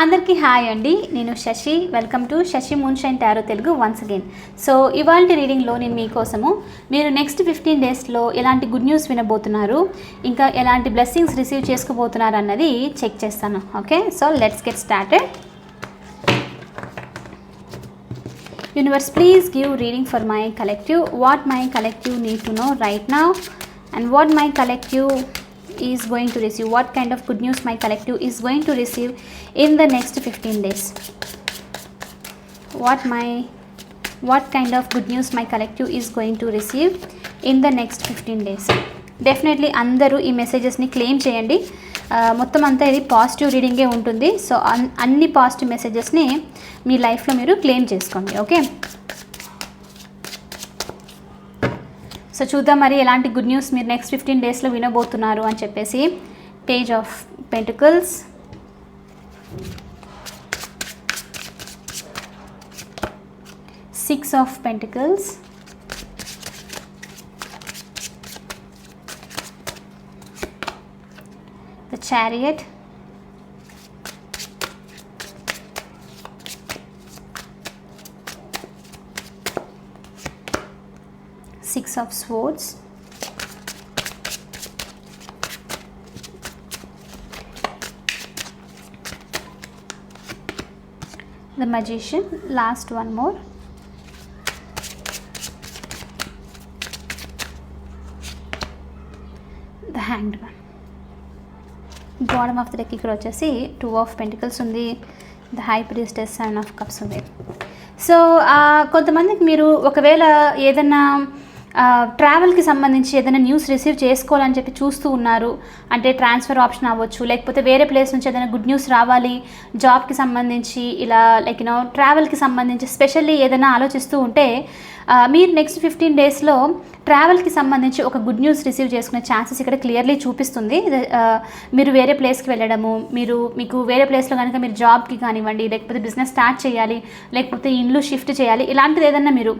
అందరికీ హాయ్ అండి. నేను Shashi. Welcome to Shashi moonshine tarot Telugu once again so ఇవాళ రీడింగ్లో నేను మీకోసము మీరు నెక్స్ట్ ఫిఫ్టీన్ డేస్లో ఎలాంటి గుడ్ న్యూస్ వినబోతున్నారు ఇంకా ఎలాంటి బ్లెస్సింగ్స్ రిసీవ్ చేసుకోబోతున్నారు అన్నది చెక్ చేస్తాను. Okay? So let's get started universe please give reading for my collective what my collective need to know right now and what my collective is going to receive what kind of good news my collective is going to receive in the next 15 days what my what kind of good news my collective is going to receive in the next 15 days definitely అందరూ ఈ మెసేజెస్ని claim చేయండి మొత్తం అంతా ఇది positive రీడింగే ఉంటుంది so అన్ని positive మెసేజెస్ని మీ లైఫ్లో మీరు క్లెయిమ్ చేసుకోండి ఓకే సో చూద్దాం మరి ఎలాంటి గుడ్ న్యూస్ మీరు నెక్స్ట్ ఫిఫ్టీన్ డేస్లో వినబోతున్నారు అని చెప్పేసి page of pentacles six of pentacles the chariot six of swords. The magician last one more the hanged one bottom of the deck ఇక్కడ వచ్చేసి టూ ఆఫ్ పెంటికల్స్ ఉంది. The high priestess seven of cups ఉంది. So కొంతమందికి మీరు ఒకవేళ ఏదైనా ట్రావెల్కి సంబంధించి ఏదైనా న్యూస్ రిసీవ్ చేసుకోవాలని చెప్పి చూస్తూ ఉన్నారు. అంటే ట్రాన్స్ఫర్ ఆప్షన్ అవ్వచ్చు లేకపోతే వేరే ప్లేస్ నుంచి ఏదైనా గుడ్ న్యూస్ రావాలి జాబ్కి సంబంధించి ఇలా లైక్ యూనో ట్రావెల్కి సంబంధించి స్పెషల్లీ ఏదైనా ఆలోచిస్తూ ఉంటే మీరు నెక్స్ట్ ఫిఫ్టీన్ డేస్లో ట్రావెల్కి సంబంధించి ఒక గుడ్ న్యూస్ రిసీవ్ చేసుకునే ఛాన్సెస్ ఇక్కడ క్లియర్లీ చూపిస్తుంది. మీరు వేరే ప్లేస్కి వెళ్ళడము మీరు మీకు వేరే ప్లేస్లో కనుక మీరు జాబ్కి కానివ్వండి లేకపోతే బిజినెస్ స్టార్ట్ చేయాలి లేకపోతే ఇల్లు షిఫ్ట్ చేయాలి ఇలాంటిది ఏదన్నా మీరు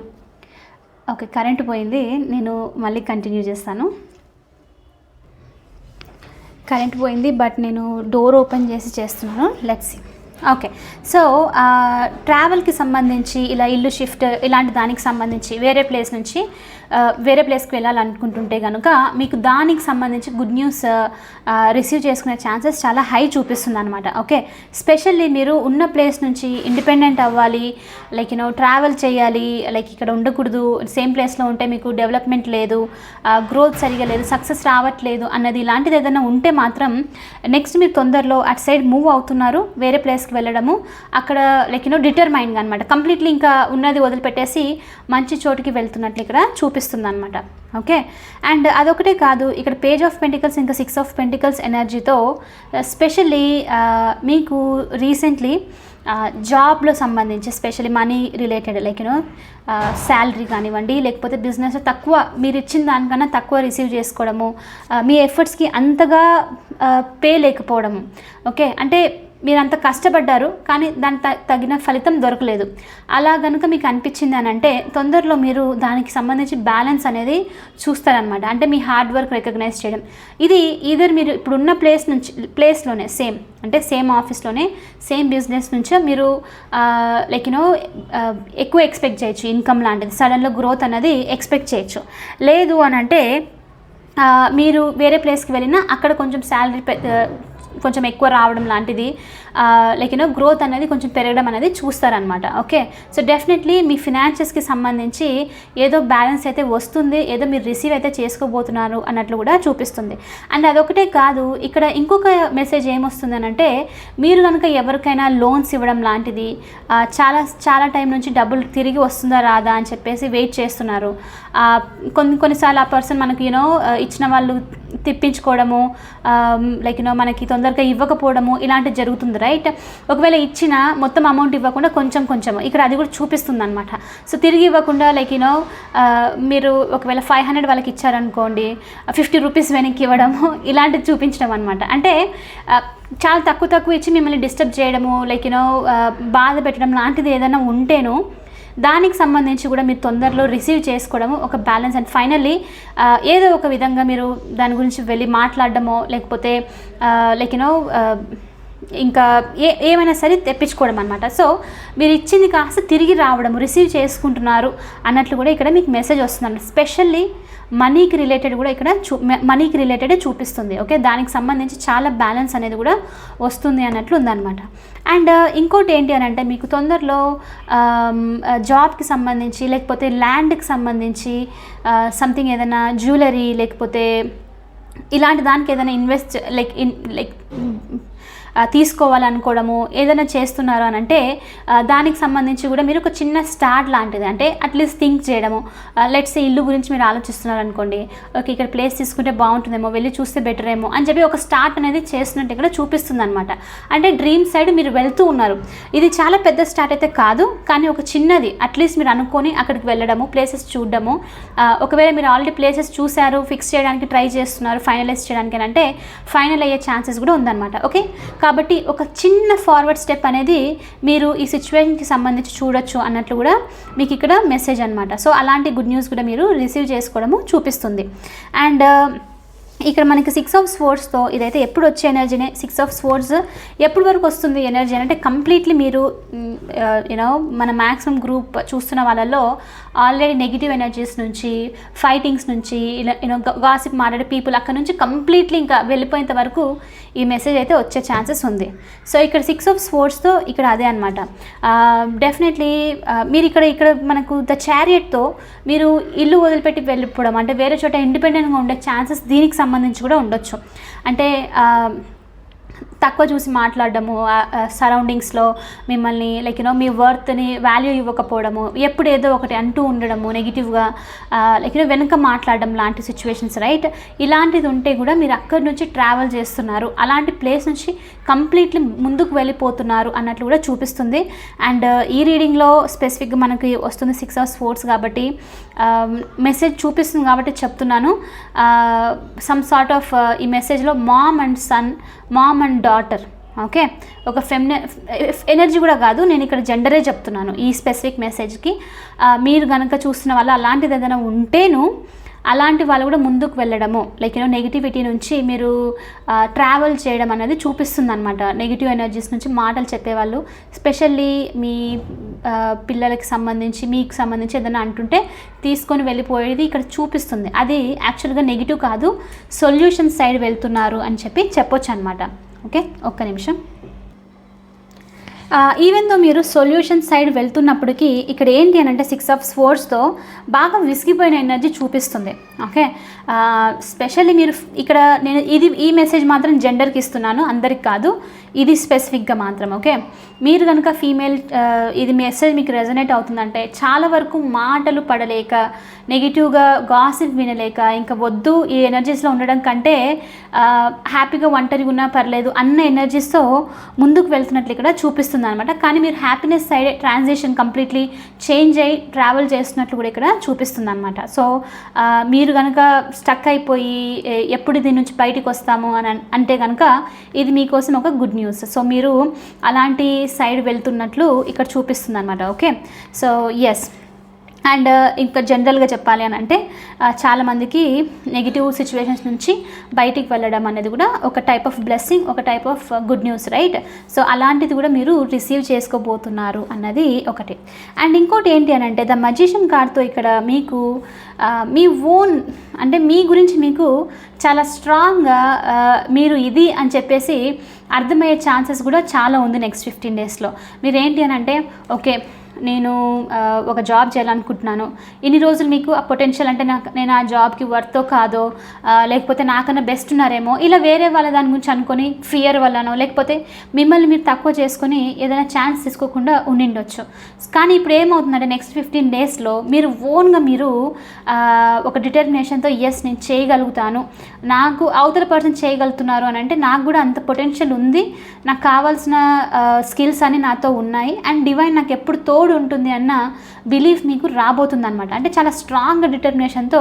ఓకే కరెంట్ పోయింది. నేను మళ్ళీ కంటిన్యూ చేస్తాను. కరెంట్ పోయింది బట్ నేను డోర్ ఓపెన్ చేసి చేస్తున్నాను. లెట్స్ ఓకే సో ట్రావెల్కి సంబంధించి ఇలా ఇల్లు షిఫ్ట్ ఇలాంటి దానికి సంబంధించి వేరే ప్లేస్ నుంచి వేరే ప్లేస్కి వెళ్ళాలనుకుంటుంటే కనుక మీకు దానికి సంబంధించి గుడ్ న్యూస్ రిసీవ్ చేసుకునే ఛాన్సెస్ చాలా హై చూపిస్తుంది అనమాట ఓకే? స్పెషల్లీ మీరు ఉన్న ప్లేస్ నుంచి ఇండిపెండెంట్ అవ్వాలి లైక్ యూనో ట్రావెల్ చేయాలి లైక్ ఇక్కడ ఉండకూడదు సేమ్ ప్లేస్లో ఉంటే మీకు డెవలప్మెంట్ లేదు గ్రోత్ సరిగా లేదు సక్సెస్ రావట్లేదు అన్నది ఇలాంటిది ఏదైనా ఉంటే మాత్రం నెక్స్ట్ మీరు తొందరలో అటు సైడ్ మూవ్ అవుతున్నారు వేరే ప్లేస్కి వెళ్ళడము అక్కడ లైక్ యూనో డిటర్మైన్గా అనమాట కంప్లీట్లీ ఇంకా ఉన్నది వదిలిపెట్టేసి మంచి చోటుకి వెళ్తున్నట్లు ఇక్కడ చూపి చూపిస్తుంది అనమాట ఓకే? అండ్ అదొకటే కాదు ఇక్కడ పేజ్ ఆఫ్ పెంటికల్స్ ఇంకా సిక్స్ ఆఫ్ పెంటికల్స్ ఎనర్జీతో స్పెషల్లీ మీకు రీసెంట్లీ జాబ్లో సంబంధించి specially money related like you know salary కానివ్వండి లేకపోతే బిజినెస్ తక్కువ మీరు ఇచ్చిన దానికన్నా తక్కువ రిసీవ్ చేసుకోవడము మీ ఎఫర్ట్స్కి అంతగా పే లేకపోవడము. ఓకే? అంటే మీరు అంత కష్టపడ్డారు కానీ దాని తగిన ఫలితం దొరకలేదు. అలా కనుక మీకు అనిపించింది అని అంటే తొందరలో మీరు దానికి సంబంధించి బ్యాలెన్స్ అనేది చూస్తారనమాట అంటే మీ హార్డ్ వర్క్ రికగ్నైజ్ చేయడం. ఇది ఈధర్ మీరు ఇప్పుడున్న ప్లేస్ నుంచి ప్లేస్లోనే సేమ్ అంటే సేమ్ ఆఫీస్లోనే సేమ్ బిజినెస్ నుంచి మీరు లైక్ యూనో ఎక్కువ ఎక్స్పెక్ట్ చేయొచ్చు. ఇన్కమ్ లాంటిది. సడన్లో గ్రోత్ అనేది ఎక్స్పెక్ట్ చేయొచ్చు. లేదు అని అంటే మీరు వేరే ప్లేస్కి వెళ్ళినా అక్కడ కొంచెం శాలరీ కొంచెం ఎక్కువ రావడం లాంటిది. లైక్ యూనో గ్రోత్ అనేది కొంచెం పెరగడం అనేది చూస్తారనమాట ఓకే సో డెఫినెట్లీ మీ ఫినాన్షియస్కి సంబంధించి ఏదో బ్యాలెన్స్ అయితే వస్తుంది ఏదో మీరు రిసీవ్ అయితే చేసుకోబోతున్నారు అన్నట్లు కూడా చూపిస్తుంది. అండ్ అదొకటే కాదు ఇక్కడ ఇంకొక మెసేజ్ ఏమొస్తుంది అని అంటే మీరు కనుక ఎవరికైనా లోన్స్ ఇవ్వడం లాంటిది చాలా చాలా టైం నుంచి డబ్బులు తిరిగి వస్తుందా రాదా అని చెప్పేసి వెయిట్ చేస్తున్నారు. కొన్ని కొన్నిసార్లు ఆ పర్సన్ మనకు యూనో ఇచ్చిన వాళ్ళు తిప్పించుకోవడము లైక్ యూనో మనకి తొందరగా ఇవ్వకపోవడము ఇలాంటివి జరుగుతుంది రైట్ ఒకవేళ ఇచ్చిన మొత్తం అమౌంట్ ఇవ్వకుండా కొంచెం కొంచెం ఇక్కడ అది కూడా చూపిస్తుంది అనమాట సో తిరిగి ఇవ్వకుండా లైక్ యూనో మీరు ఒకవేళ ఫైవ్ హండ్రెడ్ వాళ్ళకి ఇచ్చారనుకోండి ఫిఫ్టీ రూపీస్ వెనక్కి ఇవ్వడము ఇలాంటివి చూపించడం అనమాట అంటే చాలా తక్కువ తక్కువ ఇచ్చి మిమ్మల్ని డిస్టర్బ్ చేయడము లైక్ యూనో బాధ పెట్టడం లాంటిది ఏదైనా ఉంటేను దానికి సంబంధించి కూడా మీరు తొందరలో రిసీవ్ చేసుకోవడము ఒక బ్యాలెన్స్. అండ్ ఫైనల్లీ ఏదో ఒక విధంగా మీరు దాని గురించి వెళ్ళి మాట్లాడడమో లేకపోతే లైక్ యూనో ఇంకా ఏ ఏమైనా సరే తెప్పించుకోవడం అనమాట సో మీరు ఇచ్చింది కాస్త తిరిగి రావడం రిసీవ్ చేసుకుంటున్నారు అన్నట్లు కూడా ఇక్కడ మీకు మెసేజ్ వస్తుంది స్పెషల్లీ మనీకి రిలేటెడ్ కూడా ఇక్కడ చూ మనీకి రిలేటెడ్ చూపిస్తుంది. ఓకే? దానికి సంబంధించి చాలా బ్యాలెన్స్ అనేది కూడా వస్తుంది అన్నట్లు ఉందన్నమాట. అండ్ uh, ఇంకోటి ఏంటి అని అంటే మీకు తొందరలో um, uh, జాబ్కి సంబంధించి లేకపోతే ల్యాండ్కి సంబంధించి uh, సంథింగ్ ఏదైనా జ్యువెలరీ లేకపోతే ఇలాంటి దానికి ఏదైనా ఇన్వెస్ట్ లైక్ ఇన్ లైక్ తీసుకోవాలనుకోవడము ఏదైనా చేస్తున్నారు అని అంటే దానికి సంబంధించి కూడా మీరు ఒక చిన్న స్టార్ట్ లాంటిది అంటే అట్లీస్ట్ థింక్ చేయడము. లెట్స్ ఇల్లు గురించి మీరు ఆలోచిస్తున్నారు అనుకోండి ఓకే ఇక్కడ ప్లేస్ తీసుకుంటే బాగుంటుందేమో వెళ్ళి చూస్తే బెటర్ ఏమో అని చెప్పి ఒక స్టార్ట్ అనేది చేస్తున్నట్టు ఇక్కడ చూపిస్తుంది అనమాట అంటే డ్రీమ్ సైడ్ మీరు వెళ్తూ ఉన్నారు. ఇది చాలా పెద్ద స్టార్ట్ అయితే కాదు కానీ ఒక చిన్నది అట్లీస్ట్ మీరు అనుకొని అక్కడికి వెళ్ళడము ప్లేసెస్ చూడడము. ఒకవేళ మీరు ఆల్రెడీ ప్లేసెస్ చూశారు ఫిక్స్ చేయడానికి ట్రై చేస్తున్నారు ఫైనలైజ్ చేయడానికి అంటే ఫైనల్ అయ్యే ఛాన్సెస్ కూడా ఉందన్నమాట. ఓకే? కాబట్టి ఒక చిన్న ఫార్వర్డ్ స్టెప్ అనేది మీరు ఈ సిచ్యువేషన్కి సంబంధించి చూడొచ్చు అన్నట్లు కూడా మీకు ఇక్కడ మెసేజ్ అనమాట సో అలాంటి గుడ్ న్యూస్ కూడా మీరు రిసీవ్ చేసుకోవడము చూపిస్తుంది. అండ్ uh, ఇక్కడ మనకి సిక్స్ ఆఫ్ స్పోర్ట్స్తో ఇదైతే ఎప్పుడు వచ్చే ఎనర్జీనే సిక్స్ ఆఫ్ స్పోర్ట్స్ ఎప్పుడు వరకు వస్తుంది ఎనర్జీ అంటే కంప్లీట్లీ మీరు mm, uh, యూనో మన మ్యాక్సిమం గ్రూప్ చూస్తున్న వాళ్ళలో ఆల్రెడీ నెగిటివ్ ఎనర్జీస్ నుంచి ఫైటింగ్స్ నుంచి ఇలా యూనో గాసిప్ మాట్లాడే పీపుల్ అక్కడ నుంచి కంప్లీట్లీ ఇంకా వెళ్ళిపోయేంత వరకు ఈ మెసేజ్ అయితే వచ్చే ఛాన్సెస్ ఉంది. సో ఇక్కడ సిక్స్ ఆఫ్ స్పోర్ట్స్తో ఇక్కడ అదే అనమాట డెఫినెట్లీ మీరు ఇక్కడ ఇక్కడ మనకు ద చారియట్తో మీరు ఇల్లు వదిలిపెట్టి వెళ్ళిపోవడం అంటే వేరే చోట ఇండిపెండెంట్గా ఉండే ఛాన్సెస్ దీనికి సంబంధించి కూడా ఉండొచ్చు. అంటే తక్కువ చూసి మాట్లాడడము సరౌండింగ్స్లో మిమ్మల్ని లైక్ యూనో మీ వర్త్ని వాల్యూ ఇవ్వకపోవడము ఎప్పుడు ఏదో ఒకటి అంటూ ఉండడము నెగిటివ్గా లైక్ యూనో వెనుక మాట్లాడడం లాంటి సిచ్యువేషన్స్ రైట్ ఇలాంటిది ఉంటే కూడా మీరు అక్కడి నుంచి ట్రావెల్ చేస్తున్నారు. అలాంటి ప్లేస్ నుంచి కంప్లీట్లీ ముందుకు వెళ్ళిపోతున్నారు అన్నట్లు కూడా చూపిస్తుంది. అండ్ uh, ఈ రీడింగ్లో స్పెసిఫిక్గా మనకి వస్తుంది సిక్స్ అవర్స్ స్పోర్ట్స్ కాబట్టి um, మెసేజ్ చూపిస్తుంది కాబట్టి చెప్తున్నాను. సమ్ సార్ట్ ఆఫ్ ఈ మెసేజ్లో mom and son mom and daughter okay ఒక ఫెమిన ఎనర్జీ కూడా కాదు నేను ఇక్కడ జెండరే చెప్తున్నాను ఈ స్పెసిఫిక్ మెసేజ్కి మీరు కనుక చూస్తున్న వల్ల అలాంటిది ఏదైనా ఉంటేను అలాంటి వాళ్ళు కూడా ముందుకు వెళ్ళడము. లైక్ యూనో నెగిటివిటీ నుంచి మీరు ట్రావెల్ చేయడం అనేది చూపిస్తుంది అనమాట నెగిటివ్ ఎనర్జీస్ నుంచి మాటలు చెప్పేవాళ్ళు స్పెషల్లీ మీ పిల్లలకి సంబంధించి మీకు సంబంధించి ఏదైనా అంటుంటే తీసుకొని వెళ్ళిపోయేది ఇక్కడ చూపిస్తుంది. అది యాక్చువల్గా నెగిటివ్ కాదు సొల్యూషన్ సైడ్ వెళ్తున్నారు అని చెప్పి చెప్పొచ్చు అనమాట ఓకే? ఒక్క నిమిషం. ఈవెన్ దో మీరు సొల్యూషన్ సైడ్ వెళ్తున్నప్పటికీ ఇక్కడ ఏంటి అని అంటే సిక్స్ ఆఫ్ స్పోర్ట్స్తో బాగా విసిగిపోయిన ఎనర్జీ చూపిస్తుంది. ఓకే? స్పెషల్లీ మీరు ఇక్కడ నేను ఇది ఈ మెసేజ్ మాత్రం జెండర్కి ఇస్తున్నాను అందరికి కాదు. ఇది స్పెసిఫిక్గా మాత్రం ఓకే? మీరు కనుక ఫీమేల్ ఇది మెసేజ్ మీకు రెజనేట్ అవుతుందంటే చాలా వరకు మాటలు పడలేక నెగిటివ్గా గాసిప్ వినలేక ఇంకా వద్దు ఈ ఎనర్జీస్లో ఉండడం కంటే హ్యాపీగా ఒంటరిగా ఉన్నా పర్లేదు అన్న ఎనర్జీస్తో ముందుకు వెళ్తున్నట్లు ఇక్కడ చూపిస్తుంది అనమాట కానీ మీరు happiness side transition completely change అయ్యి ట్రావెల్ చేస్తున్నట్లు కూడా ఇక్కడ చూపిస్తుంది అనమాట సో మీరు కనుక స్టక్ అయిపోయి ఎప్పుడు దీని నుంచి బయటికి వస్తాము అని అంటే కనుక ఇది మీకోసం ఒక గుడ్ న్యూస్ సో మీరు అలాంటి సైడ్ వెళ్తున్నట్లు ఇక్కడ చూపిస్తుంది అనమాట okay so yes and uh, ఇంకా జనరల్గా చెప్పాలి అని అంటే చాలామందికి నెగిటివ్ సిచ్యువేషన్స్ నుంచి బయటికి వెళ్ళడం అనేది కూడా ఒక టైప్ ఆఫ్ బ్లెస్సింగ్ ఒక type of good news right so అలాంటిది కూడా మీరు రిసీవ్ చేసుకోబోతున్నారు అన్నది ఒకటి. అండ్ ఇంకోటి ఏంటి అని అంటే ద మజిషియన్ కార్డ్తో ఇక్కడ మీకు మీ ఓన్ అంటే మీ గురించి మీకు చాలా స్ట్రాంగ్గా మీరు ఇది అని చెప్పేసి అర్థమయ్యే ఛాన్సెస్ కూడా చాలా ఉంది నెక్స్ట్ ఫిఫ్టీన్ డేస్లో మీరు ఏంటి అని అంటే ఓకే నేను ఒక జాబ్ చేయాలనుకుంటున్నాను. ఇన్ని రోజులు మీకు ఆ పొటెన్షియల్ అంటే నాకు నేను ఆ జాబ్కి వర్తో కాదో లేకపోతే నాకన్నా బెస్ట్ ఉన్నారేమో ఇలా వేరే వాళ్ళ దాని గురించి అనుకొని ఫియర్ వల్లనో లేకపోతే మిమ్మల్ని మీరు తక్కువ చేసుకొని ఏదైనా ఛాన్స్ తీసుకోకుండా ఉండిండొచ్చు. కానీ ఇప్పుడు ఏమవుతుందంటే నెక్స్ట్ ఫిఫ్టీన్ డేస్లో మీరు ఓన్గా మీరు ఒక డిటర్మినేషన్తో ఎస్ నేను చేయగలుగుతాను. నాకు అవతల పర్సన్ చేయగలుగుతున్నారు అని అంటే నాకు కూడా అంత పొటెన్షియల్ ఉంది. నాకు కావాల్సిన స్కిల్స్ అన్ని నాతో ఉన్నాయి. అండ్ డివైన్ నాకు ఎప్పుడు తోడు తోడు ఉంటుంది అన్న బిలీఫ్ మీకు రాబోతుందన్నమాట. అంటే చాలా స్ట్రాంగ్ డిటర్మినేషన్తో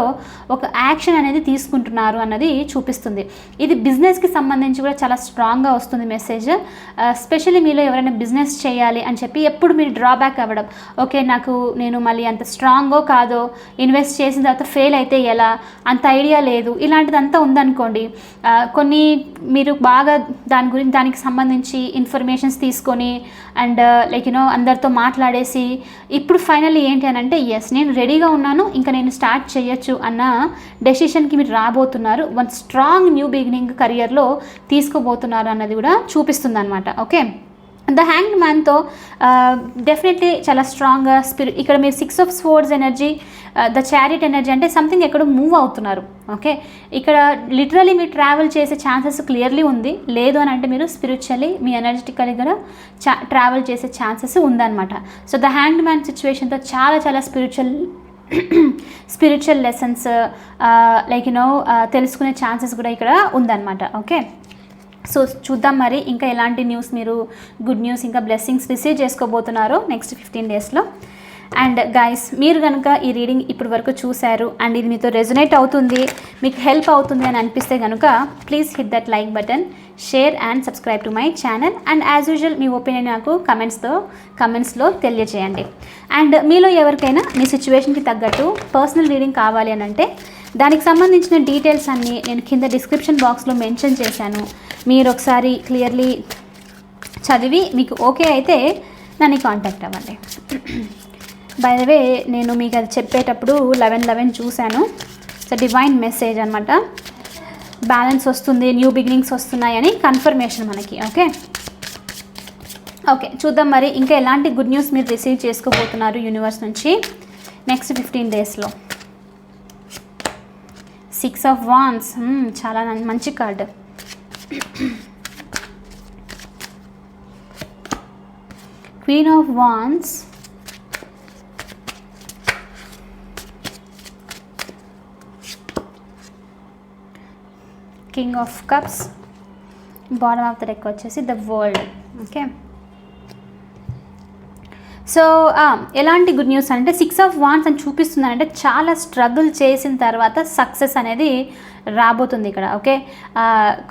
ఒక యాక్షన్ అనేది తీసుకుంటున్నారు అన్నది చూపిస్తుంది. ఇది బిజినెస్కి సంబంధించి కూడా చాలా స్ట్రాంగ్గా వస్తుంది మెసేజ్ స్పెషల్లీ మీలో ఎవరైనా బిజినెస్ చేయాలి అని చెప్పి ఎప్పుడు మీరు డ్రాబ్యాక్ అవ్వడం. ఓకే నాకు నేను మళ్ళీ అంత స్ట్రాంగో కాదో? ఇన్వెస్ట్ చేసిన తర్వాత ఫెయిల్ అయితే ఎలా? అంత ఐడియా లేదు. ఇలాంటిదంతా ఉందనుకోండి కొన్ని మీరు బాగా దాని గురించి దానికి సంబంధించి ఇన్ఫర్మేషన్స్ తీసుకొని అండ్ లైక్ యూనో అందరితో మాట్లాడేసి ఇప్పుడు ఫైనల్లీ ఏంటి అని అంటే ఎస్ నేను రెడీగా ఉన్నాను ఇంకా నేను స్టార్ట్ చేయొచ్చు అన్న డెసిషన్కి మీరు రాబోతున్నారు. వన్ స్ట్రాంగ్ న్యూ బిగినింగ్ కెరియర్లో తీసుకోబోతున్నారు అన్నది కూడా చూపిస్తుంది అనమాట ఓకే ద హ్యాంగ్ మ్యాన్తో డెఫినెట్లీ చాలా స్ట్రాంగ్గా స్పిరి ఇక్కడ మీరు six of sports energy the chariot energy అంటే సంథింగ్ ఎక్కడో మూవ్ అవుతున్నారు ఓకే ఇక్కడ లిటరలీ మీరు ట్రావెల్ చేసే ఛాన్సెస్ క్లియర్లీ ఉంది లేదు అని అంటే మీరు స్పిరిచువల్లీ మీ ఎనర్జెటికల్లీ కూడా చా ట్రావెల్ చేసే ఛాన్సెస్ ఉందన్నమాట. సో ద హ్యాండ్ మ్యాన్ సిచ్యువేషన్తో చాలా చాలా spiritual spiritual lessons like you know తెలుసుకునే ఛాన్సెస్ కూడా ఇక్కడ ఉందన్నమాట ఓకే సో చూద్దాం మరి ఇంకా ఎలాంటి న్యూస్ మీరు గుడ్ న్యూస్ ఇంకా బ్లెస్సింగ్స్ రిసీవ్ చేసుకోబోతున్నారో నెక్స్ట్ ఫిఫ్టీన్ డేస్లో అండ్ గైస్ మీరు కనుక ఈ రీడింగ్ ఇప్పటి వరకు చూశారు అండ్ ఇది మీతో రెజొనేట్ అవుతుంది మీకు హెల్ప్ అవుతుంది అని అనిపిస్తే కనుక please hit that like button share and subscribe to my channel and as usual me opinion నాకు కమెంట్స్తో కమెంట్స్లో తెలియజేయండి అండ్ మీలో ఎవరికైనా మీ సిచ్యువేషన్కి తగ్గట్టు పర్సనల్ రీడింగ్ కావాలి అని అంటే దానికి సంబంధించిన డీటెయిల్స్ అన్నీ నేను కింద డిస్క్రిప్షన్ బాక్స్లో మెన్షన్ చేశాను. మీరు ఒకసారి క్లియర్లీ చదివి మీకు ఓకే అయితే నన్ను కాంటాక్ట్ అవ్వండి. బై ద వే నేను మీకు అది చెప్పేటప్పుడు లెవెన్ లెవెన్ చూశాను. సో డివైన్ మెసేజ్ అనమాట బ్యాలెన్స్ వస్తుంది న్యూ బిగినింగ్స్ వస్తున్నాయని కన్ఫర్మేషన్ మనకి ఓకే ఓకే చూద్దాం మరి ఇంకా ఎలాంటి గుడ్ న్యూస్ మీరు రిసీవ్ చేసుకోబోతున్నారు యూనివర్స్ నుంచి నెక్స్ట్ ఫిఫ్టీన్ డేస్లో సిక్స్ ఆఫ్ వాన్స్. చాలా మంచి card. Queen of wands. King of cups. Bottom of the deck వచ్చేసి ద వరల్డ్. ఓకే? సో ఎలాంటి గుడ్ న్యూస్ అంటే సిక్స్ ఆఫ్ వాన్స్ అని చూపిస్తుందంటే చాలా స్ట్రగుల్ చేసిన తర్వాత సక్సెస్ అనేది రాబోతుంది ఇక్కడ ఓకే?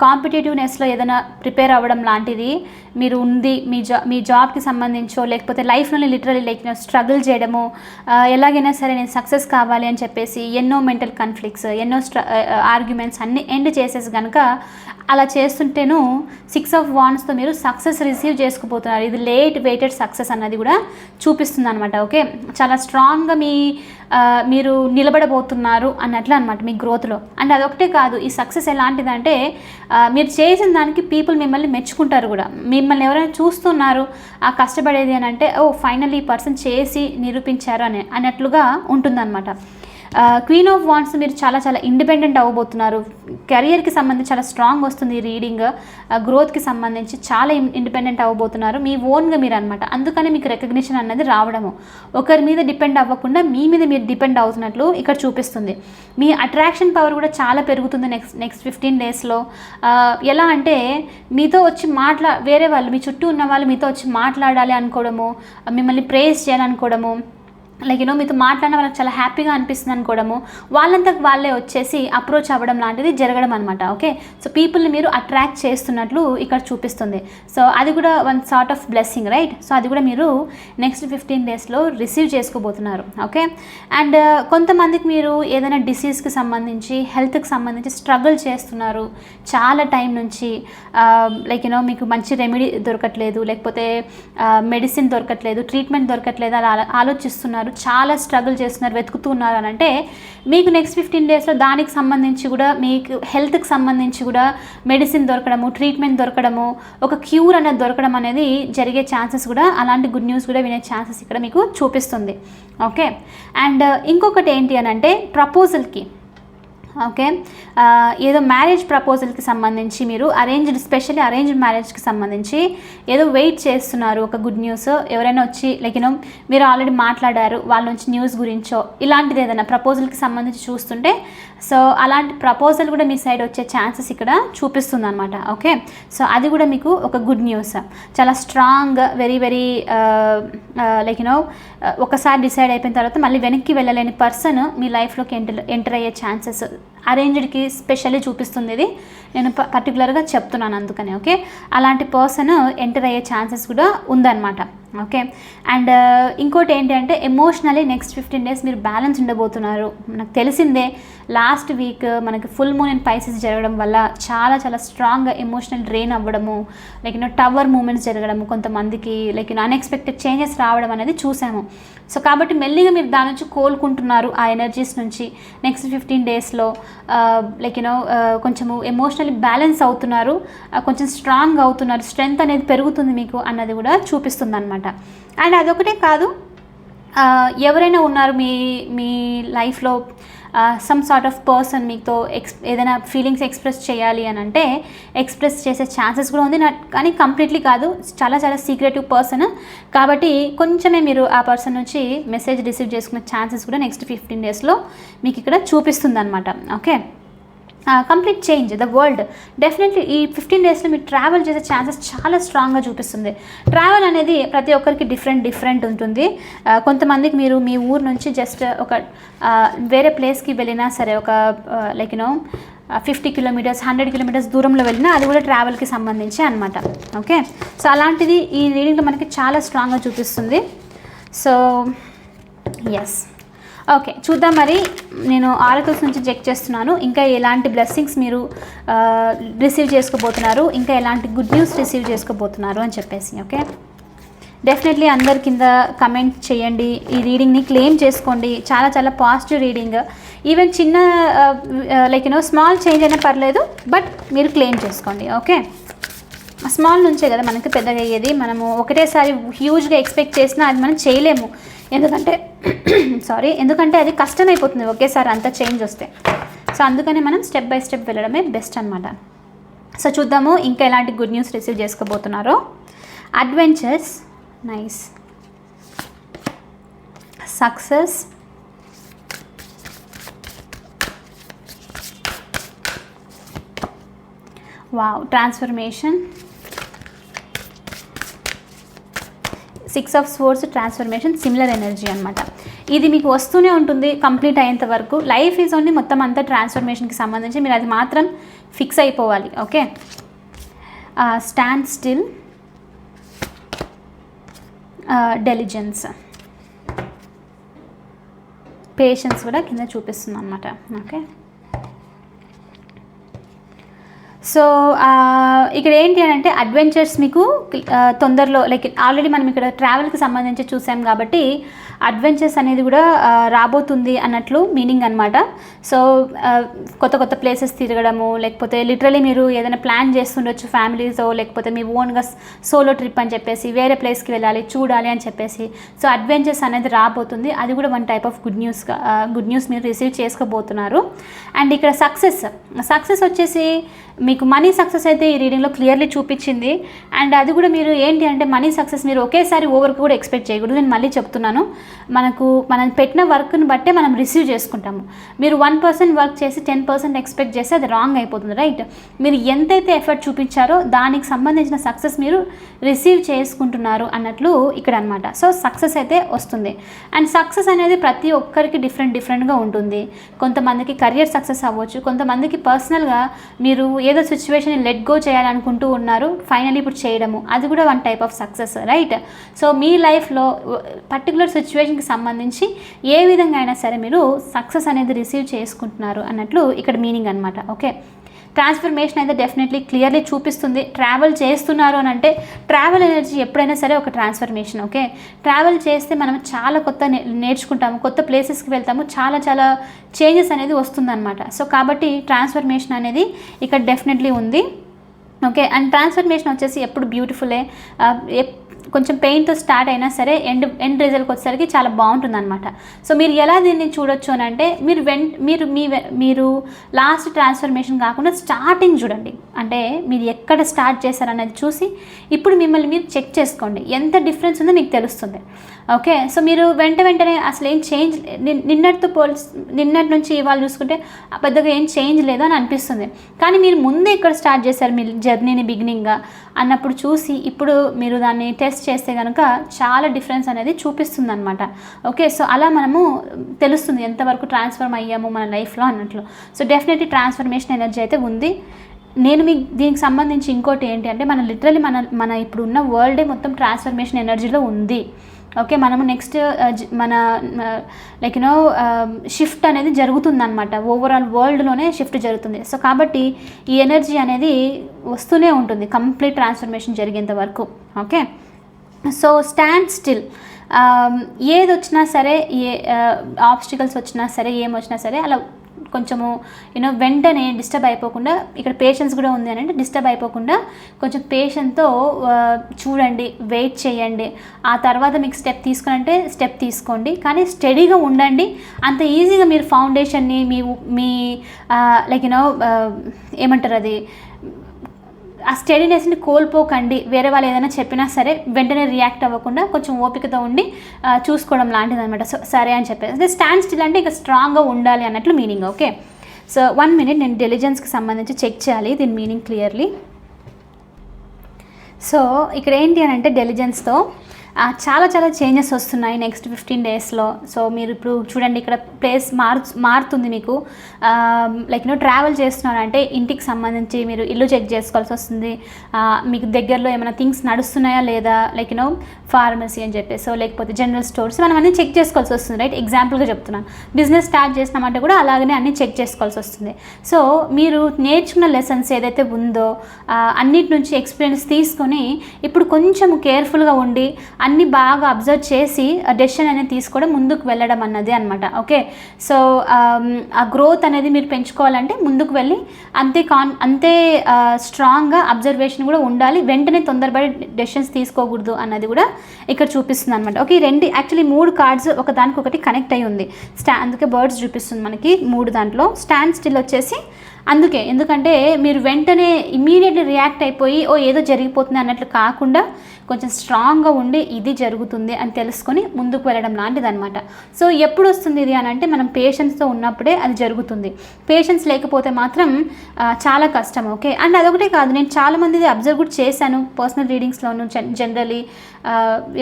కాంపిటేటివ్నెస్లో ఏదైనా ప్రిపేర్ అవ్వడం లాంటిది మీరు ఉంది మీ జా మీ జాబ్కి సంబంధించో లేకపోతే లైఫ్లోనే లిటరలీ లైక్ స్ట్రగుల్ చేయడము ఎలాగైనా సరే నేను సక్సెస్ కావాలి అని చెప్పేసి ఎన్నో మెంటల్ కాన్ఫ్లిక్ట్స్ ఎన్నో స్ట్ర ఆర్గ్యుమెంట్స్ అన్ని ఎండ్ చేసేసి కనుక అలా చేస్తుంటేను సిక్స్ ఆఫ్ వాన్స్తో మీరు సక్సెస్ రిసీవ్ చేసుకుపోతున్నారు. ఇది లేట్ వెయిటెడ్ సక్సెస్ అన్నది కూడా చూపిస్తుంది అనమాట ఓకే? చాలా స్ట్రాంగ్గా మీ మీరు నిలబడబోతున్నారు అన్నట్లు అనమాట మీ గ్రోత్లో అండ్ అదొకటే కాదు ఈ సక్సెస్ ఎలాంటిదంటే మీరు చేసిన దానికి పీపుల్ మిమ్మల్ని మెచ్చుకుంటారు కూడా. మిమ్మల్ని ఎవరైనా చూస్తున్నారు ఆ కష్టపడేది అని అంటే ఓ ఫైనల్ ఈ పర్సన్ చేసి నిరూపించారు అని అన్నట్లుగా ఉంటుందన్నమాట. క్వీన్ ఆఫ్ వాన్స్ మీరు చాలా చాలా ఇండిపెండెంట్ అవ్వబోతున్నారు. కెరియర్కి సంబంధించి చాలా స్ట్రాంగ్ వస్తుంది రీడింగ్ గ్రోత్కి సంబంధించి చాలా ఇండిపెండెంట్ అవ్వబోతున్నారు. మీ ఓన్గా మీరు అనమాట అందుకని మీకు రికగ్నిషన్ అన్నది రావడము. ఒకరి మీద డిపెండ్ అవ్వకుండా మీ మీద మీరు డిపెండ్ అవుతున్నట్లు ఇక్కడ చూపిస్తుంది. మీ అట్రాక్షన్ పవర్ కూడా చాలా పెరుగుతుంది నెక్స్ట్ నెక్స్ట్ ఫిఫ్టీన్ డేస్లో ఎలా అంటే మీతో వచ్చి మాట్లా వేరే వాళ్ళు మీ చుట్టూ ఉన్న వాళ్ళు మీతో వచ్చి మాట్లాడాలి అనుకోవడము మిమ్మల్ని ప్రేస్ చేయాలనుకోవడము లైక్ యూనో మీతో మాట్లాడిన వాళ్ళకి చాలా హ్యాపీగా అనిపిస్తుంది అనుకోవడము. వాళ్ళంతకు వాళ్ళే వచ్చేసి అప్రోచ్ అవ్వడం లాంటిది జరగడం అనమాట ఓకే సో పీపుల్ని మీరు అట్రాక్ట్ చేస్తున్నట్లు ఇక్కడ చూపిస్తుంది. సో అది కూడా one sort of blessing right so అది కూడా మీరు నెక్స్ట్ ఫిఫ్టీన్ డేస్లో రిసీవ్ చేసుకోబోతున్నారు ఓకే అండ్ uh, కొంతమందికి మీరు ఏదైనా డిసీజ్కి సంబంధించి హెల్త్కి సంబంధించి స్ట్రగుల్ చేస్తున్నారు చాలా టైం నుంచి. Um, లైక్ యూనో మీకు మంచి రెమెడీ దొరకట్లేదు లేకపోతే uh, మెడిసిన్ దొరకట్లేదు ట్రీట్మెంట్ దొరకట్లేదు అలా ఆలోచిస్తున్నారు. ఉన్నారు చాలా స్ట్రగుల్ చేస్తున్నారు వెతుకుతున్నారు అని అంటే మీకు నెక్స్ట్ ఫిఫ్టీన్ డేస్లో దానికి సంబంధించి కూడా మీకు హెల్త్కి సంబంధించి కూడా మెడిసిన్ దొరకడము ట్రీట్మెంట్ దొరకడము ఒక క్యూర్ అనేది దొరకడం అనేది జరిగే ఛాన్సెస్ కూడా అలాంటి గుడ్ న్యూస్ కూడా వినే ఛాన్సెస్ ఇక్కడ మీకు చూపిస్తుంది. ఓకే అండ్ uh, ఇంకొకటి ఏంటి అని అంటే ప్రపోజల్కి ఓకే? ఏదో మ్యారేజ్ ప్రపోజల్కి సంబంధించి మీరు అరేంజ్డ్ స్పెషల్లీ అరేంజ్డ్ మ్యారేజ్కి సంబంధించి ఏదో వెయిట్ చేస్తున్నారు ఒక గుడ్ న్యూస్. ఎవరైనా వచ్చి లైక్ యూనో మీరు ఆల్రెడీ మాట్లాడారు వాళ్ళ నుంచి న్యూస్ గురించో ఇలాంటిది ఏదైనా ప్రపోజల్కి సంబంధించి చూస్తుంటే సో అలాంటి ప్రపోజల్ కూడా మీ సైడ్ వచ్చే ఛాన్సెస్ ఇక్కడ చూపిస్తుంది అనమాట ఓకే? సో అది కూడా మీకు ఒక గుడ్ న్యూస్. చాలా strong very very like you know ఒకసారి డిసైడ్ అయిపోయిన తర్వాత మళ్ళీ వెనక్కి వెళ్ళలేని పర్సన్ మీ లైఫ్లోకి ఎంటర్ ఎంటర్ అయ్యే ఛాన్సెస్ అరేంజ్డ్కి స్పెషల్లీ చూపిస్తుంది ఇది నేను పర్టికులర్గా చెప్తున్నాను అందుకని ఓకే? అలాంటి పర్సన్ ఎంటర్ అయ్యే ఛాన్సెస్ కూడా ఉందన్నమాట. ఓకే? అండ్ uh, ఇంకోటి ఏంటి అంటే ఎమోషనలీ నెక్స్ట్ ఫిఫ్టీన్ డేస్ మీరు బ్యాలెన్స్ ఉండబోతున్నారు. నాకు తెలిసిందే లాస్ట్ వీక్ uh, మనకి ఫుల్ మూన్ అండ్ పైసెస్ జరగడం వల్ల చాలా చాలా స్ట్రాంగ్గా ఎమోషనల్ డ్రెయిన్ అవ్వడము like you know tower moments జరగడము కొంతమందికి లైక్ యూనో అన్ఎక్స్పెక్టెడ్ చేంజెస్ రావడం అనేది చూసాము. సో కాబట్టి మెల్లిగా మీరు దాని నుంచి కోలుకుంటున్నారు ఆ ఎనర్జీస్ నుంచి నెక్స్ట్ ఫిఫ్టీన్ డేస్లో లైక్ యూనో కొంచెము ఎమోషనల్లీ బ్యాలెన్స్ అవుతున్నారు uh, కొంచెం స్ట్రాంగ్ అవుతున్నారు స్ట్రెంగ్త్ అనేది పెరుగుతుంది మీకు అన్నది కూడా చూపిస్తుంది అనమాట అండ్ అదొకటే కాదు ఎవరైనా ఉన్నారు మీ మీ లైఫ్లో సమ్ సార్ట్ ఆఫ్ పర్సన్ మీతో ఎక్స్ ఏదైనా ఫీలింగ్స్ ఎక్స్ప్రెస్ చేయాలి అని అంటే ఎక్స్ప్రెస్ చేసే ఛాన్సెస్ కూడా ఉంది. నా- కానీ కంప్లీట్లీ కాదు చాలా చాలా సీక్రెటివ్ పర్సన్ కాబట్టి కొంచెమే మీరు ఆ పర్సన్ నుంచి మెసేజ్ రిసీవ్ చేసుకునే ఛాన్సెస్ కూడా నెక్స్ట్ ఫిఫ్టీన్ డేస్లో మీకు ఇక్కడ చూపిస్తుంది అనమాట okay complete change the world definitely ఈ ఫిఫ్టీన్ డేస్లో మీరు ట్రావెల్ చేసే ఛాన్సెస్ చాలా స్ట్రాంగ్గా చూపిస్తుంది. ట్రావెల్ అనేది ప్రతి ఒక్కరికి డిఫరెంట్ డిఫరెంట్ ఉంటుంది. కొంతమందికి మీరు మీ ఊరు నుంచి జస్ట్ ఒక వేరే ప్లేస్కి వెళ్ళినా సరే ఒక like you know fifty kilometres hundred kilometres దూరంలో వెళ్ళినా అది కూడా ట్రావెల్కి సంబంధించి అనమాట ఓకే సో అలాంటిది ఈ రీడింగ్లో మనకి చాలా స్ట్రాంగ్గా చూపిస్తుంది. సో ఎస్ ఓకే చూద్దాం మరి. నేను ఆరకల్స్ నుంచి చెక్ చేస్తున్నాను. ఇంకా ఎలాంటి బ్లెస్సింగ్స్ మీరు రిసీవ్ చేసుకోబోతున్నారు ఇంకా ఎలాంటి గుడ్ న్యూస్ రిసీవ్ చేసుకోబోతున్నారు అని చెప్పేసి ఓకే? డెఫినెట్లీ అందరి కింద కమెంట్ చేయండి ఈ రీడింగ్ని క్లెయిమ్ చేసుకోండి. చాలా చాలా పాజిటివ్ రీడింగ్. ఈవెన్ చిన్న like you know small change అయినా పర్లేదు బట్ మీరు క్లెయిమ్ చేసుకోండి ఓకే? స్మాల్ నుంచే కదా మనకి పెద్దగా అయ్యేది. మనము ఒకటేసారి హ్యూజ్గా ఎక్స్పెక్ట్ చేసినా అది మనం చేయలేము. ఎందుకంటే సారీ ఎందుకంటే అది కష్టమైపోతుంది ఒకేసారి అంత చేంజ్ వస్తే. సో అందుకని మనం స్టెప్ బై స్టెప్ వెళ్ళడమే బెస్ట్ అనమాట సో చూద్దాము ఇంకా ఎలాంటి good news receive చేసుకోబోతున్నారో. Adventures nice success wow transformation six of sports transformation similar energy అనమాట ఇది మీకు వస్తూనే ఉంటుంది కంప్లీట్ అయ్యేంత వరకు. లైఫ్ ఈజ్ ఓన్లీ మొత్తం అంతా ట్రాన్స్ఫర్మేషన్కి సంబంధించి మీరు అది మాత్రం ఫిక్స్ అయిపోవాలి okay stand still diligence patience కూడా కింద చూపిస్తుంది అనమాట ఓకే సో ఇక్కడ ఏంటి అని అంటే అడ్వెంచర్స్ మీకు తొందరలో లైక్ ఆల్రెడీ మనం ఇక్కడ ట్రావెల్కి సంబంధించి చూసాం కాబట్టి అడ్వెంచర్స్ అనేది కూడా రాబోతుంది అన్నట్లు మీనింగ్ అనమాట సో కొత్త కొత్త ప్లేసెస్ తిరగడము లేకపోతే లిటరలీ మీరు ఏదైనా ప్లాన్ చేస్తుండొచ్చు ఫ్యామిలీతో లేకపోతే మీ ఓన్గా సోలో ట్రిప్ అని చెప్పేసి వేరే ప్లేస్కి వెళ్ళాలి చూడాలి అని చెప్పేసి. సో అడ్వెంచర్స్ అనేది రాబోతుంది. అది కూడా వన్ టైప్ ఆఫ్ గుడ్ న్యూస్గా గుడ్ న్యూస్ మీరు రిసీవ్ చేసుకోబోతున్నారు. అండ్ ఇక్కడ సక్సెస్ సక్సెస్ వచ్చేసి మీకు మనీ సక్సెస్ అయితే ఈ రీడింగ్లో క్లియర్లీ చూపించింది. అండ్ అది కూడా మీరు ఏంటి అంటే మనీ సక్సెస్ మీరు ఒకేసారి ఓవర్కి కూడా ఎక్స్పెక్ట్ చేయకూడదు. నేను మళ్ళీ చెప్తున్నాను. మనకు మనం పెట్టిన వర్క్ని బట్టే మనం రిసీవ్ చేసుకుంటాము. మీరు వన్ పర్సెంట్ వర్క్ చేసి టెన్ పర్సెంట్ ఎక్స్పెక్ట్ చేస్తే అది రాంగ్ అయిపోతుంది రైట్ మీరు ఎంతైతే ఎఫర్ట్ చూపించారో దానికి సంబంధించిన సక్సెస్ మీరు రిసీవ్ చేసుకుంటున్నారు అన్నట్లు ఇక్కడ అనమాట సో సక్సెస్ అయితే వస్తుంది. అండ్ సక్సెస్ అనేది ప్రతి ఒక్కరికి డిఫరెంట్ డిఫరెంట్గా ఉంటుంది. కొంతమందికి కెరియర్ సక్సెస్ అవ్వచ్చు. కొంతమందికి పర్సనల్గా మీరు ఏదో సిచ్యువేషన్ లెట్ గో చేయాలనుకుంటూ ఉన్నారు ఫైనల్ ఇప్పుడు చేయడము. అది కూడా one type of success right so మీ లైఫ్లో పర్టికులర్ సిచ్యువేషన్కి సంబంధించి ఏ విధంగా అయినా సరే మీరు సక్సెస్ అనేది రిసీవ్ చేసుకుంటున్నారు అన్నట్లు ఇక్కడ మీనింగ్ అనమాట ఓకే ట్రాన్స్ఫర్మేషన్ అయితే డెఫినెట్లీ క్లియర్లీ చూపిస్తుంది. ట్రావెల్ చేస్తున్నారు అని అంటే ట్రావెల్ ఎనర్జీ ఎప్పుడైనా సరే ఒక ట్రాన్స్ఫర్మేషన్ ఓకే ట్రావెల్ చేస్తే మనం చాలా కొత్త నేర్చుకుంటాము కొత్త ప్లేసెస్కి వెళ్తాము చాలా చాలా చేంజెస్ అనేది వస్తుందన్నమాట. సో కాబట్టి ట్రాన్స్ఫర్మేషన్ అనేది ఇక్కడ డెఫినెట్లీ ఉంది ఓకే అండ్ ట్రాన్స్ఫర్మేషన్ వచ్చేసి ఎప్పుడు బ్యూటిఫుల్లే కొంచెం పెయిన్తో స్టార్ట్ అయినా సరే ఎండ్ ఎండ్ రిజల్ట్కి వచ్చేసరికి చాలా బాగుంటుంది అనమాట సో మీరు ఎలా దీన్ని చూడొచ్చు అని అంటే మీరు వెన్ మీరు మీ మీరు లాస్ట్ ట్రాన్స్ఫర్మేషన్ కాకుండా స్టార్టింగ్ చూడండి. అంటే మీరు ఎక్కడ స్టార్ట్ చేశారనేది చూసి ఇప్పుడు మిమ్మల్ని మీరు చెక్ చేసుకోండి. ఎంత డిఫరెన్స్ ఉందో మీకు తెలుస్తుంది. ఓకే సో మీరు వెంట వెంటనే అసలు ఏం చేంజ్ నిన్నటితో పోల్స్ నిన్నటి నుంచి ఇవాళ చూసుకుంటే ఆ పెద్దగా ఏం చేంజ్ లేదు అని అనిపిస్తుంది. కానీ మీరు ముందే ఇక్కడ స్టార్ట్ చేశారు మీ జర్నీని బిగినింగ్గా అన్నప్పుడు చూసి ఇప్పుడు మీరు దాన్ని టెస్ట్ చేస్తే కనుక చాలా డిఫరెన్స్ అనేది చూపిస్తుంది అనమాట ఓకే సో అలా మనము తెలుస్తుంది ఎంతవరకు ట్రాన్స్ఫర్మ్ అయ్యాము మన లైఫ్లో అన్నట్లు. సో డెఫినెట్లీ ట్రాన్స్ఫర్మేషన్ ఎనర్జీ అయితే ఉంది. నేను మీకు దీనికి సంబంధించి ఇంకోటి ఏంటి అంటే మన లిటరలీ మన మన ఇప్పుడు ఉన్న వరల్డే మొత్తం ట్రాన్స్ఫర్మేషన్ ఎనర్జీలో ఉంది. ఓకే మనము నెక్స్ట్ uh, మన లైక్ యూనో షిఫ్ట్ అనేది జరుగుతుందన్నమాట. ఓవరాల్ వరల్డ్లోనే షిఫ్ట్ జరుగుతుంది. సో కాబట్టి ఈ ఎనర్జీ అనేది వస్తూనే ఉంటుంది. కంప్లీట్ ట్రాన్స్ఫర్మేషన్ జరిగేంత వరకు. ఓకే సో స్టాండ్ స్టిల్ ఏది వచ్చినా సరే ఏ ఆబ్స్టికల్స్ వచ్చినా సరే ఏం వచ్చినా సరే అలా కొంచెము యూనో వెంటనే డిస్టర్బ్ అయిపోకుండా ఇక్కడ పేషెన్స్ కూడా ఉంది అని అంటే డిస్టర్బ్ అయిపోకుండా కొంచెం పేషెంట్తో చూడండి వెయిట్ చేయండి. ఆ తర్వాత మీకు స్టెప్ తీసుకోనంటే స్టెప్ తీసుకోండి. కానీ స్టడీగా ఉండండి. అంత ఈజీగా మీరు ఫౌండేషన్ని మీ మీ లైక్ యూనో ఏమంటారు అది? ఆ స్టడీనెస్ని కోల్పోకండి. వేరే వాళ్ళు ఏదైనా చెప్పినా సరే వెంటనే రియాక్ట్ అవ్వకుండా కొంచెం ఓపికతో ఉండి చూసుకోవడం లాంటిది అనమాట సో సరే అని చెప్పేసి. స్టాండ్ స్టిల్ అంటే ఇక స్ట్రాంగ్గా ఉండాలి అన్నట్లు meaning okay so one minute నేను డెలిజెన్స్కి సంబంధించి చెక్ చేయాలి. దీని మీనింగ్ క్లియర్లీ సో ఇక్కడ ఏంటి అని అంటే డెలిజెన్స్తో చాలా చాలా చేంజెస్ వస్తున్నాయి నెక్స్ట్ ఫిఫ్టీన్ డేస్లో సో మీరు ఇప్పుడు చూడండి ఇక్కడ ప్లేస్ మారు మారుతుంది మీకు. లైక్ నువ్వు ట్రావెల్ చేస్తున్నారంటే ఇంటికి సంబంధించి మీరు ఇల్లు చెక్ చేసుకోవాల్సి వస్తుంది. మీకు దగ్గరలో ఏమైనా థింగ్స్ నడుస్తున్నాయా లేదా? లైక్ యూనో ఫార్మసీ అని చెప్పేసి సో లేకపోతే జనరల్ స్టోర్స్ మనం అన్నీ చెక్ చేసుకోవాల్సి వస్తుంది రైట్ ఎగ్జాంపుల్గా చెప్తున్నాను బిజినెస్ స్టార్ట్ చేసినామంటే కూడా అలాగనే అన్నీ చెక్ చేసుకోవాల్సి వస్తుంది. సో మీరు నేర్చుకున్న లెసన్స్ ఏదైతే ఉందో అన్నిటి నుంచి ఎక్స్పీరియన్స్ తీసుకొని ఇప్పుడు కొంచెం కేర్ఫుల్గా ఉండి అన్ని బాగా అబ్జర్వ్ చేసి డెసిషన్ అనేది తీసుకోవడం ముందుకు వెళ్ళడం అన్నది అనమాట ఓకే సో ఆ గ్రోత్ అనేది మీరు పెంచుకోవాలంటే ముందుకు వెళ్ళి అంతే కాన్ అంతే స్ట్రాంగ్గా అబ్జర్వేషన్ కూడా ఉండాలి. వెంటనే తొందరపడి డెసిషన్స్ తీసుకోకూడదు అన్నది కూడా ఇక్కడ చూపిస్తుంది అనమాట ఓకే ఈ రెండు యాక్చువల్లీ మూడు కార్డ్స్ ఒక దానికి ఒకటి కనెక్ట్ అయి ఉంది. స్టా అందుకే బర్డ్స్ చూపిస్తుంది మనకి మూడు దాంట్లో. స్టాండ్ స్టిల్ వచ్చేసి అందుకే ఎందుకంటే మీరు వెంటనే ఇమీడియట్లీ రియాక్ట్ అయిపోయి ఓ ఏదో జరిగిపోతుంది అన్నట్లు కాకుండా కొంచెం స్ట్రాంగ్గా ఉండి ఇది జరుగుతుంది అని తెలుసుకొని ముందుకు వెళ్ళడం లాంటిది అనమాట సో ఎప్పుడు వస్తుంది ఇది అని అంటే మనం పేషెన్స్తో ఉన్నప్పుడే అది జరుగుతుంది. పేషెన్స్ లేకపోతే మాత్రం చాలా కష్టం ఓకే? అండ్ అదొకటే కాదు నేను చాలామంది అబ్జర్వ్ కూడా చేశాను పర్సనల్ రీడింగ్స్లోను జనరలీ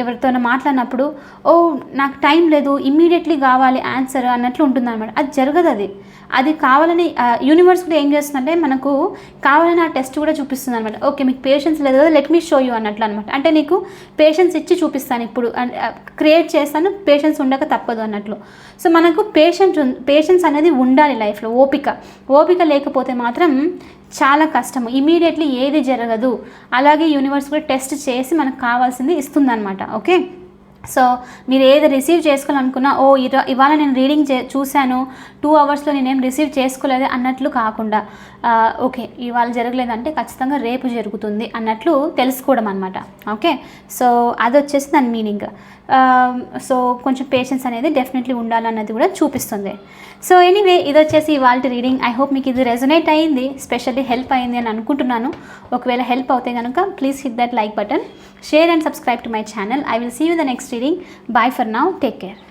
ఎవరితోనో మాట్లాడినప్పుడు ఓ నాకు టైం లేదు ఇమ్మీడియట్లీ కావాలి ఆన్సర్ అన్నట్లు ఉంటుంది అనమాట అది జరగదు అది. అది కావాలని యూనివర్స్ కూడా ఏం చేస్తుందంటే మనకు కావాలని ఆ టెస్ట్ కూడా చూపిస్తుంది అనమాట ఓకే మీకు పేషెన్స్ లేదు కదా లెట్ మీ షో యూ అన్నట్లు అనమాట అంటే నీకు పేషెన్స్ ఇచ్చి చూపిస్తాను ఇప్పుడు. క్రియేట్ చేస్తాను పేషెన్స్ ఉండక తప్పదు అన్నట్లు. సో మనకు పేషెన్స్ పేషెన్స్ అనేది ఉండాలి లైఫ్లో ఓపిక. ఓపిక లేకపోతే మాత్రం చాలా కష్టం ఇమీడియట్లీ ఏది జరగదు. అలాగే యూనివర్స్ కూడా టెస్ట్ చేసి మనకు కావాల్సింది ఇస్తుందన్నమాట. ఓకే? సో మీరు ఏది రిసీవ్ చేసుకోవాలనుకున్నా ఓ ఇవాళ నేను రీడింగ్ చే చూశాను. టూ అవర్స్లో నేనేం రిసీవ్ చేసుకోలేదు అన్నట్లు కాకుండా ఓకే ఇవాళ జరగలేదంటే ఖచ్చితంగా రేపు జరుగుతుంది అన్నట్లు తెలుసుకోవడం అనమాట ఓకే సో అది వచ్చేసి దాని మీనింగ్. సో కొంచెం పేషెన్స్ అనేది డెఫినెట్లీ ఉండాలన్నది కూడా చూపిస్తుంది. సో ఎనీవే ఇది వచ్చేసి ఇవాళ రీడింగ్ ఐ హోప్ మీకు ఇది రెజొనేట్ అయింది స్పెషల్లీ హెల్ప్ అయింది అని అనుకుంటున్నాను. ఒకవేళ హెల్ప్ అవుతే కనుక please hit that like button share and subscribe to my channel I will see you the next reading bye for now take care